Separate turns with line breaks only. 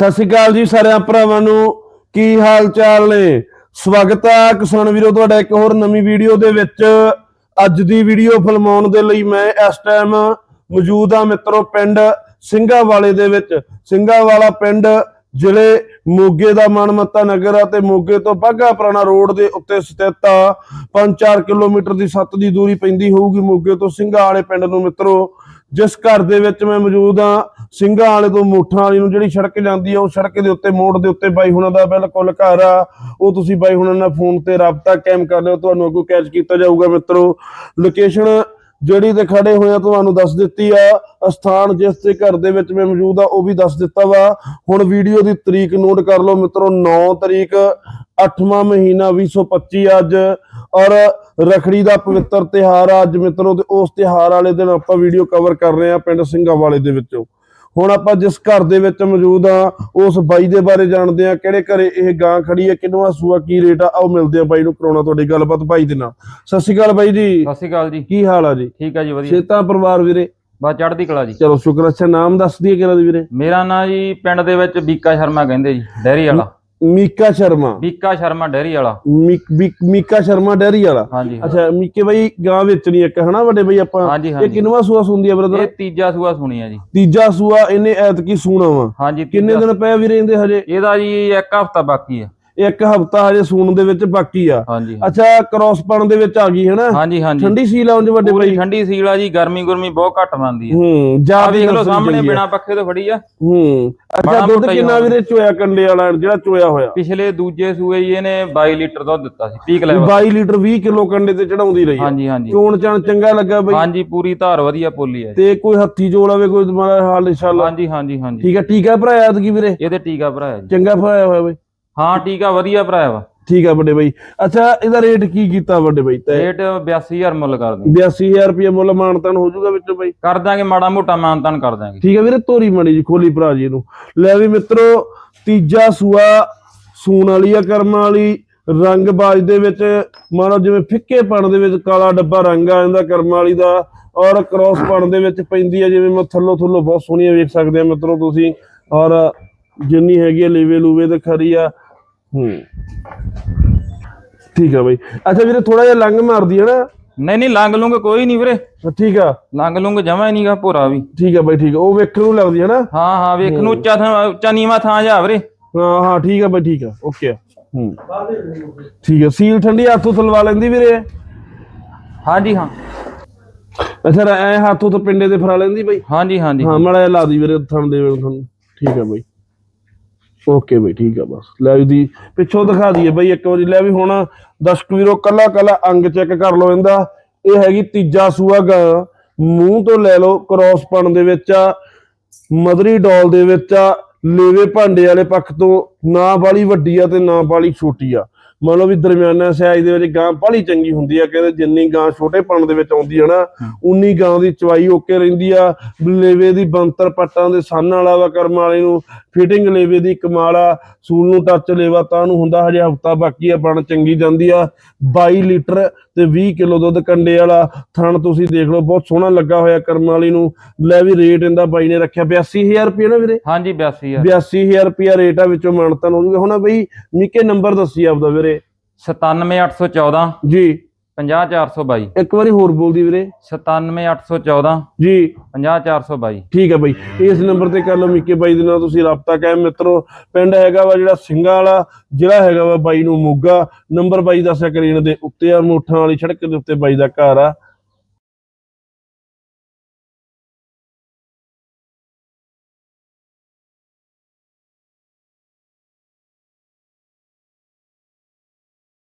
ਸਤਿ ਸ਼੍ਰੀ ਅਕਾਲ ਜੀ ਸਾਰਿਆਂ ਭਰਾਵਾਂ ਨੂੰ। ਕੀ ਹਾਲ ਚਾਲ ਨੇ? ਸਵਾਗਤ ਹੈ ਕਿਸਾਨ ਵੀਰੋ ਤੁਹਾਡਾ ਇੱਕ ਹੋਰ ਨਵੀਂ ਵੀਡੀਓ ਦੇ ਵਿੱਚ। ਅੱਜ ਦੀ ਵੀਡੀਓ ਫਿਲਮਾਉਣ ਦੇ ਲਈ ਮੈਂ ਇਸ ਟਾਈਮ ਮੌਜੂਦ ਆ ਮਿੱਤਰੋ ਪਿੰਡ ਸਿੰਘਾਵਾਲੇ ਦੇ ਵਿੱਚ। ਸਿੰਘਾਵਾਲਾ ਪਿੰਡ ਜ਼ਿਲ੍ਹੇ ਮੋਗੇ ਦਾ ਮਨਮੱਤਾ ਨਗਰ ਆ ਤੇ ਮੋਗੇ ਤੋਂ ਬਾਘਾ ਪੁਰਾਣਾ ਰੋਡ ਦੇ ਉੱਤੇ ਸਥਿਤ ਆ। 5-4 ਕਿਲੋਮੀਟਰ ਦੀ ਸੱਤ ਦੀ ਦੂਰੀ ਪੈਂਦੀ ਹੋਊਗੀ ਮੋਗੇ ਤੋਂ ਸਿੰਘਾ ਵਾਲੇ ਪਿੰਡ ਨੂੰ ਮਿੱਤਰੋ। ਜਿਸ ਘਰ ਦੇ ਵਿੱਚ ਮੈਂ ਮੌਜੂਦ ਆ ਸਿੰਘਾਂ ਵਾਲੇ ਤੋਂ ਮੋਠਾਂ ਵਾਲੀ ਨੂੰ ਜਿਹੜੀ ਸੜਕ ਜਾਂਦੀ ਆ, ਉਹ ਸੜਕ ਦੇ ਉੱਤੇ ਮੋੜ ਦੇ ਉੱਤੇ ਬਾਈ ਹੁਣਾਂ ਦਾ ਬਿਲਕੁਲ ਘਰ ਆ। ਉਹ ਤੁਸੀਂ ਬਾਈ ਹੁਣਾਂ ਨਾਲ ਫੋਨ ਤੇ ਰਾਬਤਾ ਕਾਇਮ ਕਰ ਲਿਓ, ਤੁਹਾਨੂੰ ਅੱਗੋਂ ਕੈਚ ਕੀਤਾ ਜਾਊਗਾ ਮਿੱਤਰੋ। ਲੋਕੇਸ਼ਨ ਜਿਹੜੀ ਤੇ ਖੜੇ ਹੋਏ ਤੁਹਾਨੂੰ ਦੱਸ ਦਿੱਤੀ ਆ। ਸਥਾਨ ਜਿਸ ਦੇ ਘਰ ਦੇ ਵਿੱਚ ਮੈਂ ਮੌਜੂਦ ਆ, ਉਹ ਵੀ ਦੱਸ ਦਿੱਤਾ ਵਾ। ਹੁਣ ਵੀਡੀਓ ਦੀ ਤਰੀਕ ਨੋਟ ਕਰ ਲਓ ਮਿੱਤਰੋ 9 ਤਰੀਕ 8ਵਾਂ ਮਹੀਨਾ 2025 ਅੱਜ। ਔਰ ਰਖੜੀ ਦਾ ਪਵਿੱਤਰ ਤਿਹਾਰ ਆ ਅੱਜ ਮਿੱਤਰੋ, ਤੇ ਉਸ ਤਿਹਾਰ ਵਾਲੇ ਦਿਨ ਆਪਾਂ ਵੀਡੀਓ ਕਵਰ ਕਰ ਰਹੇ ਆ ਪਿੰਡ ਸਿੰਘਾਂ ਵਾਲੇ ਦੇ ਵਿੱਚੋਂ। ਹੁਣ ਆਪਾਂ ਜਿਸ ਘਰ ਦੇ ਵਿੱਚ ਮੌਜੂਦ ਆ ਉਸ ਬਾਈ ਦੇ ਬਾਰੇ ਜਾਣਦੇ ਆ ਕਿਹੜੇ ਘਰੇ ਇਹ ਗਾਂ ਖੜੀ ਹੈ ਕਿੰਨਵਾ ਸੂਆ ਕੀ ਰੇਟ ਆ ਆਓ ਮਿਲਦੇ ਆ ਬਾਈ ਨੂੰ ਕਰਾਉਣਾ ਤੁਹਾਡੀ ਗੱਲਬਾਤ ਬਾਈ ਦੇ ਨਾਲ। ਸਤਿ ਸ਼੍ਰੀ ਅਕਾਲ ਬਾਈ ਜੀ।
ਸਤਿ ਸ਼੍ਰੀ ਅਕਾਲ ਜੀ।
ਕੀ ਹਾਲ ਆ ਜੀ?
ਠੀਕ ਆ ਜੀ ਵਧੀਆ।
ਛੇਤਾ ਪਰਿਵਾਰ ਵੀਰੇ?
ਬਾ ਚੜ੍ਹਦੀ ਕਲਾ ਜੀ।
ਚਲੋ ਸ਼ੁਕਰ ਅੱਛਾ ਨਾਮ ਦੱਸ ਦਈਏ ਕਿਹੜਾ ਵੀਰੇ?
ਮੇਰਾ ਨਾਂ ਜੀ ਪਿੰਡ ਦੇ ਵਿੱਚ ਬੀਕਾ ਸ਼ਰਮਾ ਕਹਿੰਦੇ ਜੀ ਡੈਰੀ ਵਾਲਾ।
ਮੀਕਾ ਸ਼ਰਮਾ।
ਬੀਕਾ ਸ਼ਰਮਾ ਡੈਰੀ ਵਾਲਾ।
ਮੀਕ- ਮੀਕ- ਮੀਕਾ ਸ਼ਰਮਾ ਡੈਰੀ ਵਾਲਾ।
ਹਾਂਜੀ
ਅੱਛਾ ਮੀਕੇ ਬਾਈ ਗਾਂ ਵੇਚਣੀ ਇੱਕ ਹਨਾ ਵੱਡੇ ਬਾਈ ਆਪਾਂ?
ਹਾਂਜੀ
ਇਹ
ਹਾਂਜੀ
ਕਿੰਨਵਾ ਸੂਆ ਸੁੰਦੀ ਆ
ਇਹ
ਬ੍ਰਦਰ
ਤੀਜਾ ਸੂਆ ਸੁਣੀ ਆ ਜੀ।
ਤੀਜਾ ਸੂਆ ਇਹਨੇ ਐਤਕੀ ਸੂਣਾ ਵਾ।
ਹਾਂਜੀ
ਕਿੰਨੇ
ਤੀਜਾ-
ਦਿਨ ਪਏ ਵੀਰੇ ਇਹਦੇ ਹਜੇ?
ਇਹਦਾ ਜੀ ਇੱਕ ਹਫਤਾ ਬਾਕੀ ਆ।
ਇੱਕ ਹਫਤਾ ਹਜੇ ਸੂਣ ਦੇ ਵਿੱਚ ਬਾਕੀ ਆ।
ਹਾਂਜੀ
ਅੱਛਾ ਕ੍ਰਾਸ ਪਣ ਦੇ ਵਿੱਚ ਆ ਗਈ
ਹਾਂਜੀ ਹਾਂਜੀ।
ਠੰਡੀ ਸੀ ਲਾਉਂਜ ਵੱਡੇ
ਪੂਰੀ
ਬਾਈ
ਠੰਡੀ ਸੀਲ ਆ ਜੀ ਗਰਮੀ ਗੁਰਮੀ ਬਹੁਤ ਘੱਟ ਮੰਨਦੀ ਆ।
ਹੂੰ ਜਾ
ਆ ਵੇਖ ਲਓ ਸਾਹਮਣੇ ਬਿਨਾ ਪੱਖੇ ਤੋਂ ਖੜੀ ਆ।
ਹੂੰ ਅੱਛਾ ਦੁੱਧ
ਹੀ
ਕਿੰਨਾ। ਵੀਰੇ ਚੋਇਆ ਕੰਡੇ ਵਾਲਾ ਜਿਹੜਾ ਚੋਇਆ ਹੋਇਆ?
ਪਿਛਲੇ ਦੂਜੇ ਸੂਏ ਜੀ ਇਹਨੇ 22 ਲੀਟਰ ਦੁੱਧ ਦਿੱਤਾ ਸੀ ਪੀਕ ਲੈਵਲ।
22 ਲੀਟਰ 20 ਕਿਲੋ ਕੰਡੇ ਤੇ ਚੜਾਉਂਦੀ ਰਹੀ ਆ।
ਹਾਂਜੀ ਹਾਂਜੀ।
ਚੋਣ ਚਾਣ ਚੰਗਾ ਲੱਗਾ ਬਈ।
ਹਾਂਜੀ ਪੂਰੀ ਧਾਰ ਵਧੀਆ ਪੋਲੀ ਆ।
ਤੇ ਕੋਈ ਹੱਥੀ ਜੋੜ ਆਵੇ ਕੋਈ ਹਾਲ ਇਨਸ਼ਾਅੱਲਾ
ਹਾਂਜੀ ਹਾਂਜੀ ਹਾਂਜੀ।
ਠੀਕ ਹੈ ਟੀਕਾ ਭਰਾਇਆ ਐਤਕੀ ਵੀਰੇ?
ਇਹਦੇ ਟੀਕਾ ਭਰਾਇਆ
ਚੰਗਾ ਭਰਾਇਆ ਹੋਇਆ ਬਈ।
ਹਾਂ ਟੀਕਾ ਵਧੀਆ ਭਰਾਇਆ ਵਾ।
ਠੀਕ ਆ ਵੱਡੇ ਬਾਈ। ਅੱਛਾ ਇਹਦਾ ਰੇਟ ਕੀ ਕੀਤਾ ਵੱਡੇ ਬਾਈ? ਤੇ
ਰੇਟ 82000 ਮੁੱਲ ਕਰਦੇ
82000 ਰੁਪਏ ਮੁੱਲ ਮਾਨਤਾਨ ਹੋ ਜਾਊਗਾ ਵਿੱਚੋਂ ਬਾਈ?
ਕਰ ਦਾਂਗੇ ਮਾੜਾ ਮੋਟਾ ਮਾਨਤਾਨ ਕਰ ਦਾਂਗੇ
ਠੀਕ ਹੈ ਵੀਰੇ ਤੋਰੀ ਮੜੀ ਜੀ ਖੋਲੀ ਭਰਾ ਜੀ ਇਹਨੂੰ। ਲੈ ਵੀ ਮਿੱਤਰੋ ਤੀਜਾ ਸੂਆ ਸੂਣ ਵਾਲੀ ਆ ਕਰਮਾਂ ਵਾਲੀ ਰੰਗ ਬਾਜ ਦੇ ਵਿੱਚ ਮਾਨੋ ਜਿਵੇਂ ਫਿੱਕੇ ਪਣ ਦੇ ਵਿੱਚ ਕਾਲਾ ਡੱਬਾ ਰੰਗ ਆ ਜਾਂਦਾ ਕਰਮਾਂ ਵਾਲੀ ਦਾ ਔਰ ਕ੍ਰਾਸ ਪਣ ਦੇ ਵਿੱਚ ਪੈਂਦੀ ਆ ਜਿਵੇਂ ਮੈਂ ਥੱਲੋ ਥੱਲੋ ਬਹੁਤ ਸੋਹਣੀਆਂ ਵੇਖ ਸਕਦੇ ਆ ਮਿੱਤਰੋ ਤੁਸੀਂ ਔਰ ਜਿੰਨੀ ਹੈਗੀ ਆ ਲੇਵੇ ਲੂਵੇ ਤੇ ਖਰੀ ਆ ਹੂੰ। ਠੀਕ ਆ ਬਾਈ। ਅੱਛਾ ਵੀਰੇ ਥੋੜਾ ਜਿਹਾ ਲੰਗ ਮਾਰਦੀ ਹੈ ਨਾ।
ਨਹੀਂ ਨਹੀਂ ਲੰਗ ਲੂੰਗ ਕੋਈ ਨਹੀਂ ਵੀਰੇ।
ਠੀਕ ਆ।
ਲੰਗ ਲੂੰਗ ਜਮਾ ਹੀ ਨਹੀਂਗਾ ਭੋਰਾ ਵੀ।
ਠੀਕ ਆ ਬਾਈ ਠੀਕ ਆ। ਉਹ ਵੇਖਣ ਨੂੰ ਲੱਗਦੀ ਹੈ ਨਾ।
ਹਾਂ ਹਾਂ ਵੇਖ ਨੂੰ ਉੱਚਾ ਥਾਂ ਉੱਚਾ ਨੀਵਾ ਥਾਂ ਜਾ ਵੀਰੇ।
ਹਾਂ ਹਾਂ ਠੀਕ ਆ ਬਾਈ ਠੀਕ ਆ। ਓਕੇ ਹੂੰ। ਠੀਕ ਆ। ਸੀਲ ਠੰਡੀ ਹੱਥੋਂ ਤਲਵਾ ਲੈਂਦੀ ਵੀਰੇ
ਹਾਂਜੀ ਹਾਂ।
ਅੱਛਾ ਐ ਹੱਥੋਂ ਤੋਂ ਪਿੰਡੇ ਤੇ ਫਰਾ ਲੈਂਦੀ ਬਾਈ।
ਹਾਂਜੀ ਹਾਂਜੀ।
ਹਾਂ ਮੜਾ ਲਾ ਦੀ ਵੀਰੇ ਥਣ ਦੇ ਵੇਲੇ ਤੁਹਾਨੂੰ। ਠੀਕ ਆ ਬਾਈ। ਓਕੇ ਬਾਈ, ਠੀਕ ਆ ਬਸ। ਲੈ ਦੀ, ਪਿੱਛੋਂ ਦਿਖਾ ਦਈਏ ਬਈ ਇੱਕ ਵਾਰੀ, ਲੈ ਵੀ ਹੁਣ ਦਰਸ਼ਕ ਵੀਰੋ ਕੱਲਾ ਕੱਲਾ ਅੰਗ ਚੈੱਕ ਕਰ ਲਓ ਇਹਦਾ। ਇਹ ਹੈਗੀ ਤੀਜਾ ਸੂਆ ਗਾਂ, ਮੂੰਹ ਤੋਂ ਲੈ ਲਓ ਕ੍ਰਾਸ ਪਣ ਦੇ ਵਿੱਚ ਆ ਮਦਰੀ ਡੋਲ ਦੇ ਵਿੱਚ ਆ ਲੇਵੇ ਭਾਂਡੇ ਵਾਲੇ ਪੱਖ ਤੋਂ, ਨਾ ਵਾਲੀ ਵੱਡੀ ਆ ਤੇ ਨਾ ਵਾਲੀ ਛੋਟੀ ਆ। ਮੰਨ ਲਓ ਵੀ ਦਰਮਿਆਨਾ ਸਾਈਜ਼ ਦੇ ਵਿੱਚ ਗਾਂ ਬਾਲੀ ਚੰਗੀ ਹੁੰਦੀ ਆ ਕਹਿੰਦੇ ਜਿੰਨੀ ਗਾਂ ਛੋਟੇ ਪਣ ਦੇ ਵਿੱਚ ਆਉਂਦੀ ਆ ਨਾ ਉਨੀ ਗਾਂ ਦੀ ਚਵਾਈ ਓਕੇ ਰਹਿੰਦੀ ਆ। ਲੇਵੇ ਦੀ ਬੰਤਰ ਪੱਟਾਂ ਦੇ ਸੰਨ ਵਾਲਾ ਵਾ ਕਰਮ ਵਾਲੇ ਨੂੰ ਫਿਟਿੰਗ ਲੇਵੇ ਦੀ ਕਮਾਲ ਆ ਸੂਲ ਨੂੰ ਟੱਚ ਲੇਵਾ ਤਾਂ ਨੂੰ ਹੁੰਦਾ ਹਜੇ ਹਫਤਾ ਬਾਕੀ ਆ ਬਣ ਚੰਗੀ ਜਾਂਦੀ ਆ। 22 ਲੀਟਰ ਤੇ 20 ਕਿਲੋ ਦੁੱਧ ਕੰਡੇ ਵਾਲਾ ਥਣ ਤੁਸੀਂ ਦੇਖ ਲਓ ਬਹੁਤ ਸੋਹਣਾ ਲੱਗਾ ਹੋਇਆ ਕਰਮ ਵਾਲੀ ਨੂੰ। ਲੈ ਵੀ ਰੇਟ ਇਹਦਾ ਬਾਈ ਨੇ ਰੱਖਿਆ 82000 ਰੁਪਏ ਨਾ ਵੀਰੇ?
ਹਾਂਜੀ 82000
82000 ਰੁਪਿਆ ਰੇਟ ਆ ਵਿੱਚੋਂ ਮਾਨਤਨ ਹੋ ਜੂਗਾ। ਹੁਣ ਬਈ ਮਿੱਕੇ ਨੰਬਰ ਦੱਸੀ ਆਪਦਾ ਵੀਰੇ।
97814
ਜੀ।
50422
ਇੱਕ ਵਾਰੀ ਹੋਰ ਬੋਲਦੀ ਵੀਰੇ।
97814
ਜੀ।
50422
ਠੀਕ ਹੈ ਬਾਈ। ਇਸ ਨੰਬਰ ਤੇ ਕਰ ਲਓ ਮਿੱਕੇ ਬਾਈ ਦੇ ਨਾਲ ਤੁਸੀਂ ਰਾਬਤਾ ਕਾਇਮ। ਮਿੱਤਰੋ ਪਿੰਡ ਹੈਗਾ ਵਾ ਜਿਹੜਾ ਸਿੰਘਾਂ ਵਾਲਾ ਜਿਹੜਾ ਹੈਗਾ ਵਾ ਬਾਈ ਨੂੰ ਮੋਗਾ। ਨੰਬਰ ਬਾਈ ਦਾ ਸਕਰੀਨ ਦੇ ਉੱਤੇ ਆ ਮੋਠਾਂ ਵਾਲੀ ਸੜਕ ਦੇ ਉੱਤੇ ਬਾਈ ਦਾ ਘਰ ਆ।